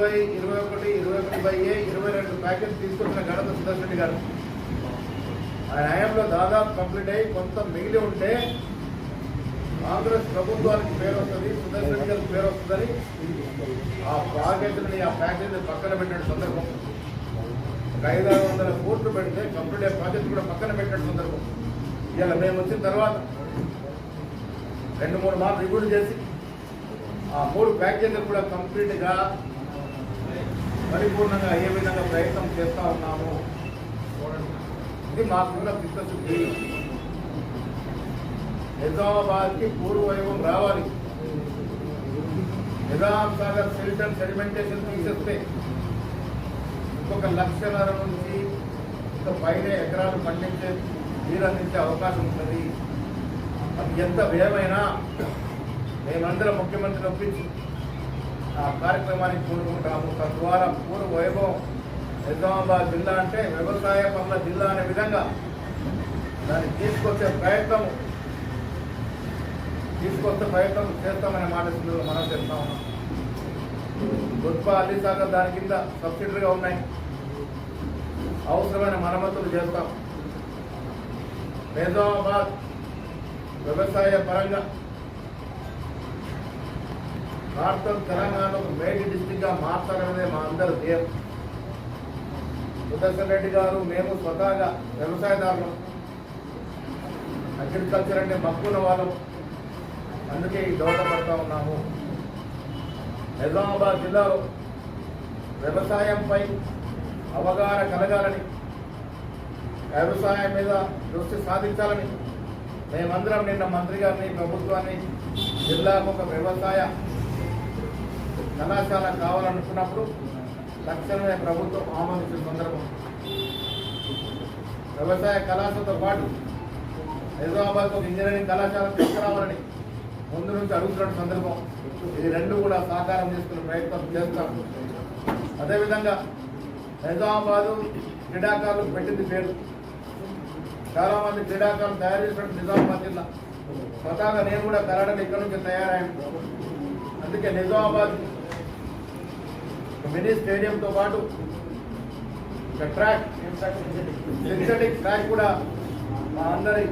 ఇరవై ఇరవై ఒకటి ఇరవై ఒకటి బై ఏ ఇరవై రెండు ప్యాకెట్ తీసుకొచ్చిన ఘనత సుదర్శన్ రెడ్డి గారు. ఆయన హయాంలో దాదాపు కంప్లీట్ అయ్యి కొంత మిగిలి ఉంటే కాంగ్రెస్ ప్రభుత్వానికి పేరు వస్తుంది సుదర్శన్ రెడ్డి గారికి పేరు వస్తుందని ఆ ప్రాజెక్టుని ఆ ప్యాకేజ్ పక్కన పెట్టిన సందర్భం. ఒక ఐదు ఆరు వందల కోట్లు పెడితే కంప్లీట్ అయ్యే ప్రాజెక్ట్ కూడా పక్కన పెట్టిన సందర్భం. ఇలా మేము వచ్చిన తర్వాత రెండు మూడు మార్లు రివ్యూ చేసి ఆ మూడు ప్యాకేజీలు కూడా కంప్లీట్గా పరిపూర్ణంగా అయ్యే విధంగా ప్రయత్నం చేస్తూ ఉన్నాము ఇది మాకున్న చిత్తశుద్ధి. నిజామాబాద్కి పూర్వ వైభవం రావాలి. నిజాం సాగర్ సిల్టన్ సెడిమెంటేషన్ తీసేస్తే ఇంకొక లక్షన్నర నుంచి ఇంకా పైన ఎకరాలు పండించే నీరు అందించే అవకాశం ఉంటుంది. అది ఎంత వ్యయమైనా మేమందరం ముఖ్యమంత్రిని ఒప్పించి ఆ కార్యక్రమానికి పూనుకుంటాము. తద్వారా పూర్వ వైభవం నిజామాబాద్ జిల్లా అంటే వ్యవసాయ పనుల జిల్లా అనే విధంగా దాన్ని తీసుకొచ్చే ప్రయత్నం తీసుకొచ్చే ప్రయత్నం చేస్తామనే మాట మనం చెప్తా ఉన్నాం. గొప్ప అల్లి దాని కింద సబ్సిడీగా ఉన్నాయి. అవసరమైన మరమ్మతులు చేస్తాం. నిజామాబాద్ వ్యవసాయ పరంగా భారతం తెలంగాణలో మేటి డిస్టిక్గా మార్చాలనేదే మా అందరి ధ్యేయం. సుదర్శన్ రెడ్డి గారు మేము స్వతహాగా వ్యవసాయదారులు. అగ్రికల్చర్ అంటే మక్కువ వాళ్ళం. అందుకే ఈ దోహదపడతా ఉన్నాము. నిజామాబాద్ జిల్లాలో వ్యవసాయంపై అవగాహన కలగాలని వ్యవసాయం మీద దృష్టి సాధించాలని మేమందరం నిన్న మంత్రి గారిని ప్రభుత్వాన్ని జిల్లాకు ఒక వ్యవసాయ కళాశాల కావాలనుకున్నప్పుడు తక్షణమే ప్రభుత్వం ఆమోదించిన సందర్భం. వ్యవసాయ కళాశాలతో పాటు హైదరాబాద్కు ఒక ఇంజనీరింగ్ కళాశాల తీసుకురావాలని ముందు నుంచి అడుగుతున్న సందర్భం. ఇది రెండు కూడా సాకారం చేసుకునే ప్రయత్నం చేస్తాం. అదేవిధంగా నిజామాబాదు క్రీడాకారులు పెట్టింది పేరు. చాలా మంది క్రీడాకారులు తయారు చేసినట్టు నిజామాబాద్ జిల్లా. స్వతహాగా నేను కూడా కరాటలు ఇక్కడ నుంచి తయారయ్యాను. అందుకే నిజామాబాద్ మినీ స్టేడియంతో పాటు ట్రాక్ సింథటిక్ ట్రాక్? కూడా మా అందరి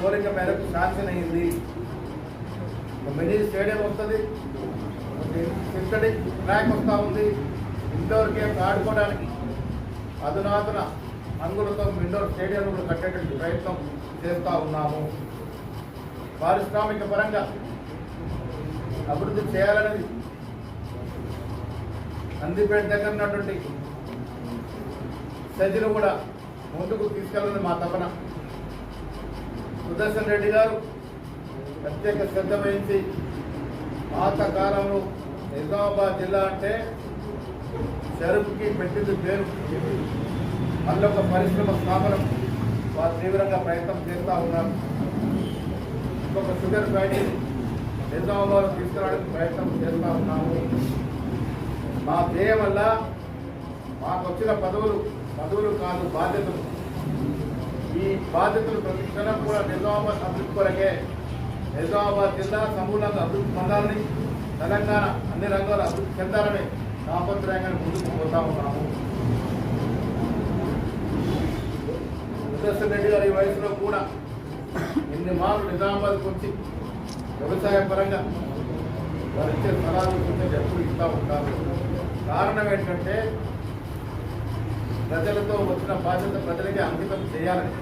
కోరిక మేరకు శాంక్షన్ అయింది. మినీ స్టేడియం వస్తుంది. సింథటిక్ ట్రాక్ వస్తూ ఉంది. ఇండోర్ గేమ్స్ ఆడుకోవడానికి అధునాతన అంగులతో ఇండోర్ స్టేడియం కూడా కట్టేటువంటి ప్రయత్నం చేస్తూ ఉన్నాము. పారిశ్రామిక పరంగా అభివృద్ధి చేయాలనేది నందిపేట దగ్గర ఉన్నటువంటి సజ్జలు కూడా ముందుకు తీసుకెళ్ళని మా తపన. సుదర్శన్ రెడ్డి గారు ప్రత్యేక శ్రద్ధ వహించి పాత కాలంలో నిజామాబాద్ జిల్లా అంటే చెరుకుకి పెట్టింది పేరు. మళ్ళీ ఒక పరిశ్రమ స్థాపన వారు తీవ్రంగా ప్రయత్నం చేస్తూ ఉన్నారు. ఇంకొక షుగర్ ఫ్యాక్టరీ నిజామాబాద్ తీసుకురావడానికి ప్రయత్నం చేస్తూ ఉన్నాము. మా ధ్యేయం వల్ల మాకు వచ్చిన పదవులు పదవులు కాదు బాధ్యతలు. ఈ బాధ్యతలు ప్రతి క్షణం కూడా నిజామాబాద్ అభివృద్ధి కొరకే. నిజామాబాద్ జిల్లా సమూలంగా అభివృద్ధి పొందాలని తెలంగాణ అన్ని రంగాలు అభివృద్ధి చెందాలని తాపత్రయంగా ముందుకు పోతా ఉన్నాము. సుదర్శన్ రెడ్డి గారి ఈ వయసులో కూడా ఇన్ని మార్లు నిజామాబాద్కి వచ్చి వ్యవసాయ పరంగా వారిచ్చే ఇచ్చే సలహాలు సూచనలు ఎప్పుడు ఇస్తూ ఉంటారు. కారణం ఏంటంటే ప్రజలతో వచ్చిన బాధ్యత ప్రజలకి అంకితం చేయాలని.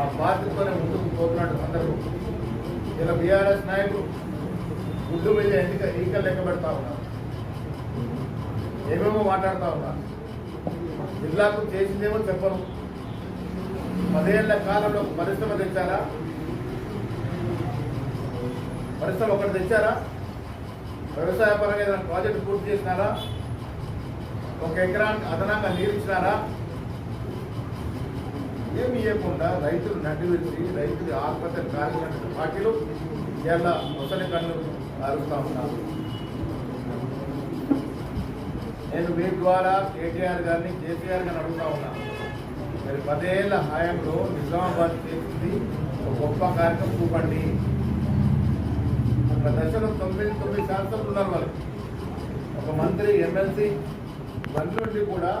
ఆ బాధ్యతతోనే ముందుకు పోతున్నట్టు అందరూ. ఇలా బీఆర్ఎస్ నాయకులు గుడ్డు మీద ఎన్నిక ఈకలు లెక్క పెడతా ఉన్నారు. ఏమేమో మాట్లాడుతూ ఉన్నారు. జిల్లాకు చేసిందేమో చెప్పను పదేళ్ళ కాలంలో ఒక పరిశ్రమ తెచ్చారా? పరిశ్రమ ఒకటి తెచ్చారా? వ్యవసాయ పరంగా ఏదైనా ప్రాజెక్టు పూర్తి చేసినారా? ఒక ఎకరానికి అదనంగా నీరు ఇచ్చినారా? ఏమి ఇవ్వకుండా రైతులు నడ్డి వచ్చి రైతులు ఆత్మహత్య కాల్చినటువంటి పార్టీలు ఇలా ముసలి కన్ను అరుస్తూ ఉన్నారు. నేను మీ ద్వారా కేటీఆర్ గారిని కేసీఆర్ గారిని అడుగుతా ఉన్నాను మరి పదేళ్ళ హాయంలో నిజామాబాద్ చేసింది ఒక గొప్ప కార్యక్రమం చూపండి. ఒక దశలో తొమ్మిది తొమ్మిది శాతం ఉన్నారు వాళ్ళు ఒక మంత్రి ఎమ్మెల్సీ మంత్రులు కూడా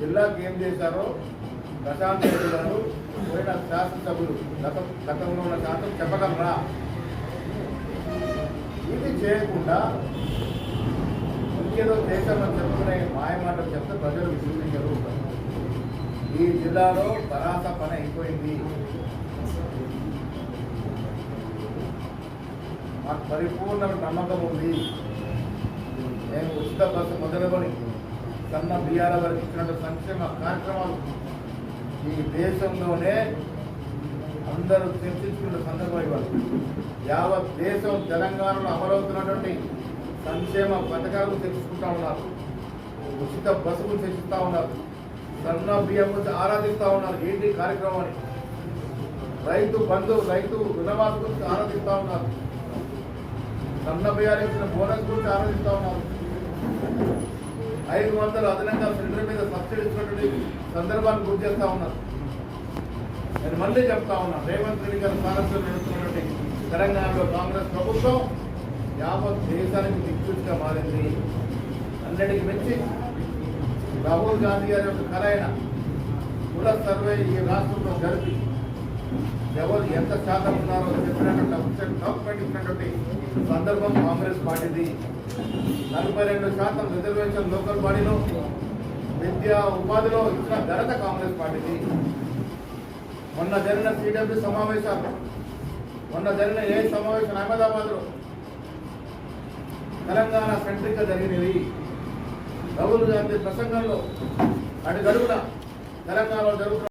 జిల్లాకి ఏం చేశారో ప్రశాంత్ రెడ్డి గారు పోయిన శాసనసభ్యులు గత గతంలో ఉన్న శాతం చెప్పగలరా? ఇది చేయకుండా ఇంకేదో చేశామని చెప్పుకునే మాయమాటలు చెప్తే ప్రజలు విశ్వసించరు. ఈ జిల్లాలో పరాస పని అయిపోయింది. మాకు పరిపూర్ణ నమ్మకం ఉంది. నేను ఉచిత బస్సు మొదలుకొని సన్న బియ్యాల వరకు ఇచ్చినటువంటి సంక్షేమ కార్యక్రమాలు ఈ దేశంలోనే అందరూ చర్చించుకున్న సందర్భం ఇవ్వాలి యావత్ దేశం తెలంగాణలో అమలవుతున్నటువంటి సంక్షేమ పథకాలు తెలుసుకుంటా ఉన్నారు. ఉచిత బస్సులు చర్చిస్తూ ఉన్నారు. సన్న బియ్యం గురించి ఆరాధిస్తూ ఉన్నారు. ఏంటి కార్యక్రమాన్ని? రైతు బంధు రైతు రుణమాఫీ గురించి ఆరాధిస్తూ ఉన్నారు. సన్న బియ్యాలు ఇచ్చిన బోనస్ గురించి ఆరాధిస్తూ ఉన్నారు. ఐదు వందలు అదనంగా సిలిండర్ మీద సబ్సిడీ ఇచ్చినటువంటి సందర్భాన్ని గుర్తు చేస్తా ఉన్నారు నేను మళ్ళీ చెప్తా ఉన్నా రేవంత్ రెడ్డి గారు సారథ్యం నడుస్తున్నటువంటి తెలంగాణలో కాంగ్రెస్ ప్రభుత్వం యావత్ దేశానికి దిక్సూచిగా మారింది. అన్నిటికీ మెచ్చి రాహుల్ గాంధీ గారి యొక్క కళ అయిన కుల సర్వే ఈ రాష్ట్రంలో జరిపి ఎవరు ఎంత శాతం ఉన్నారో చెప్పినటువంటి డాక్యుమెంట్ ఇచ్చినటువంటి సందర్భం కాంగ్రెస్ పార్టీది. నలభై రెండు శాతం రిజర్వేషన్ లోకల్ బాడీలో విద్య ఉపాధిలో ఇచ్చిన ఘనత కాంగ్రెస్ పార్టీది. మొన్న జరిగిన సిడబ్ల్యూ సమావేశాలు మొన్న జరిగిన ఏ సమావేశం అహ్మదాబాద్లో తెలంగాణ సెంట్రిక్గా జరిగినవి. రాహుల్ గాంధీ ప్రసంగంలో అటు గడుగున తెలంగాణలో జరుగుతున్న